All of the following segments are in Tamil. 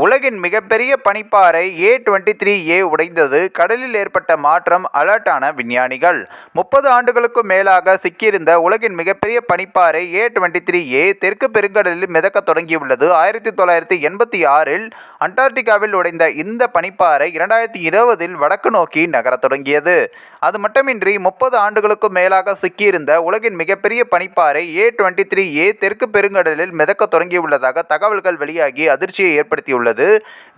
உலகின் மிகப்பெரிய பனிப்பாறை ஏ டுவெண்ட்டி த்ரீ ஏ உடைந்தது. கடலில் ஏற்பட்ட மாற்றம் அலர்ட்டான விஞ்ஞானிகள். முப்பது ஆண்டுகளுக்கும் மேலாக சிக்கியிருந்த உலகின் மிகப்பெரிய பனிப்பாறை ஏ டுவெண்ட்டி த்ரீ ஏ தெற்கு பெருங்கடலில் மிதக்க தொடங்கியுள்ளது. ஆயிரத்தி தொள்ளாயிரத்தி எண்பத்தி ஆறில் அண்டார்டிகாவில் உடைந்த இந்த பனிப்பாறை இரண்டாயிரத்தி இருபதில் வடக்கு நோக்கி நகரத் தொடங்கியது. அது மட்டுமின்றி முப்பது ஆண்டுகளுக்கும் மேலாக சிக்கியிருந்த உலகின் மிகப்பெரிய பனிப்பாறை ஏ டுவெண்ட்டி த்ரீ ஏ தெற்கு பெருங்கடலில் மிதக்க தொடங்கியுள்ளதாக தகவல்கள் வெளியாகி அதிர்ச்சியை ஏற்படுத்தியுள்ளது. உள்ளது.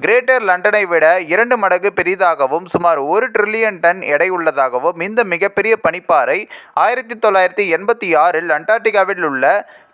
கிரேட்டர் லண்டனை விட இரண்டு மடங்கு பெரிதாகவும் சுமார் ஒரு ட்ரில்லியன் டன் எடை உள்ளதாகவும் இந்த மிகப்பெரிய பனிப்பாறை ஆயிரத்தி தொள்ளாயிரத்தி எண்பத்தி ஆறில் அண்டார்டிகாவில் உள்ள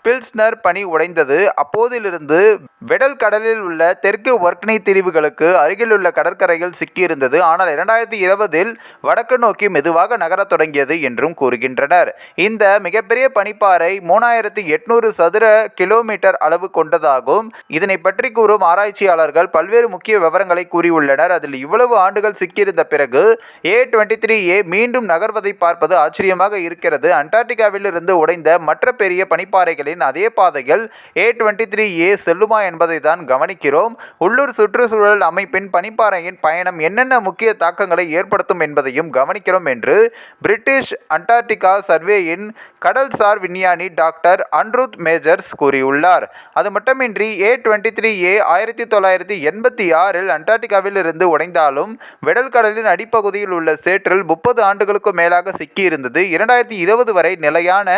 பில்ஸ்னர் பனி உடைந்தது. அப்போதிலிருந்து வெடல் கடலில் உள்ள தெற்கு ஒர்க்னி தீவுகளுக்கு அருகிலுள்ள கடற்கரையில் சிக்கியிருந்தது. ஆனால் இரண்டாயிரத்தி இருபதில் வடக்கு நோக்கி மெதுவாக நகரத் தொடங்கியது என்றும் கூறுகின்றனர். இந்த மிகப்பெரிய பனிப்பாறை மூணாயிரத்தி எட்நூறு சதுர கிலோமீட்டர் அளவு கொண்டதாகும். இதனை பற்றி கூறும் ஆராய்ச்சியாளர்கள் பல்வேறு முக்கிய விவரங்களை கூறியுள்ளனர். அதில் இவ்வளவு ஆண்டுகள் சிக்கியிருந்த பிறகு ஏ டுவெண்ட்டி த்ரீ ஏ மீண்டும் நகர்வதை பார்ப்பது ஆச்சரியமாக இருக்கிறது. அண்டார்டிகாவிலிருந்து உடைந்த மற்ற பெரிய பனிப்பாறைகளில் ரயில்களின் அதே பாதைகள் ஏ டுவெண்ட்டி த்ரீ ஏ செல்லுமா என்பதை தான் கவனிக்கிறோம். உள்ளூர் சுற்றுச்சூழல் அமைப்பின் பனிப்பாறையின் பயணம் என்னென்ன முக்கிய தாக்கங்களை ஏற்படுத்தும் என்பதையும் கவனிக்கிறோம் என்று பிரிட்டிஷ் அண்டார்டிகா சர்வேயின் கடல்சார் விஞ்ஞானி டாக்டர் அன்ருத் மேஜர்ஸ் கூறியுள்ளார். அது மட்டுமின்றி ஏ டுவெண்ட்டி த்ரீ ஏ ஆயிரத்தி தொள்ளாயிரத்தி எண்பத்தி ஆறில் அண்டார்டிகாவில் இருந்து உடைந்தாலும் வெடல் கடலின் அடிப்பகுதியில் உள்ள சேற்றில் முப்பது ஆண்டுகளுக்கும் மேலாக சிக்கியிருந்தது. இரண்டாயிரத்தி இருபது வரை நிலையான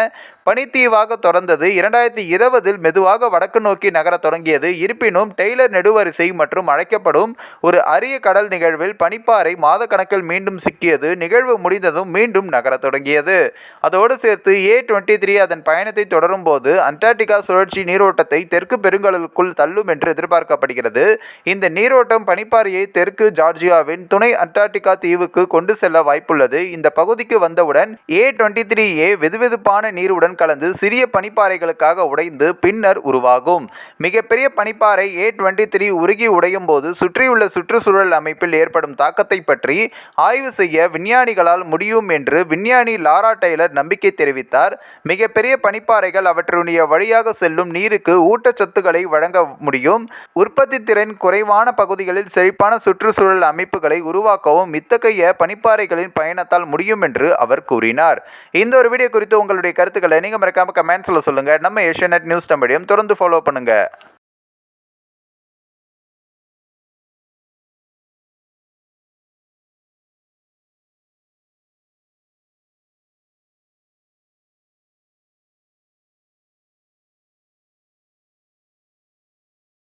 பனித்தீவாக தொடர்ந்தது. இரண்டாயிரத்தி இருபதில் மெதுவாக வடக்கு நோக்கி நகரத் தொடங்கியது. இருப்பினும் டெய்லர் நெடுவரிசை மற்றும் அழைக்கப்படும் ஒரு அரிய கடல் நிகழ்வில் பனிப்பாறை மாதக்கணக்கில் மீண்டும் சிக்கியது. நிகழ்வு முடிந்ததும் மீண்டும் நகரத் தொடங்கியது. அதோடு சேர்த்து ஏ டுவெண்ட்டி த்ரீ அதன் பயணத்தை தொடரும் போது அண்டார்டிகா சுழற்சி நீரோட்டத்தை தெற்கு பெருங்கடலுக்குள் தள்ளும் என்று எதிர்பார்க்கப்படுகிறது. இந்த நீரோட்டம் பனிப்பாறையை தெற்கு ஜார்ஜியாவின் துணை அண்டார்டிகா தீவுக்கு கொண்டு செல்ல வாய்ப்புள்ளது. இந்த பகுதிக்கு வந்தவுடன் ஏ டுவெண்ட்டி த்ரீ ஏ வெதுவெதுப்பான நீருடன் நீருடன் கலந்து சிறிய பனிப்பாறைகளுக்காக உடைந்து பின்னர் உருவாகும். மிகப்பெரிய பனிப்பாறை ஏ டுவெண்ட்டி த்ரீ உருகி உடையும் போது சுற்றியுள்ள சுற்றுச்சூழல் அமைப்பில் ஏற்படும் தாக்கத்தை பற்றி ஆய்வு செய்ய விஞ்ஞானிகளால் முடியும் என்று விஞ்ஞானி லாரா டெய்லர் நம்பிக்கை தெரிவித்தார். மிகப்பெரிய பனிப்பாறைகள் அவற்றுடைய வழியாக செல்லும் நீருக்கு ஊட்டச்சத்துக்களை வழங்க முடியும். உற்பத்தி திறன் குறைவான பகுதிகளில் செழிப்பான சுற்றுச்சூழல் அமைப்புகளை உருவாக்கவும் இத்தகைய பனிப்பாறைகளின் பயணத்தால் முடியும் என்று அவர் கூறினார். இந்த ஒரு வீடியோ குறித்து உங்களுடைய கருத்துக்களை நீங்கள் மறக்காமல் கமெண்ட்ஸில் சொல்லுங்கள் நம்ம ஏஷியநெட் நியூஸ் தமிழையும் தொடர்ந்து ஃபாலோ பண்ணுங்கள்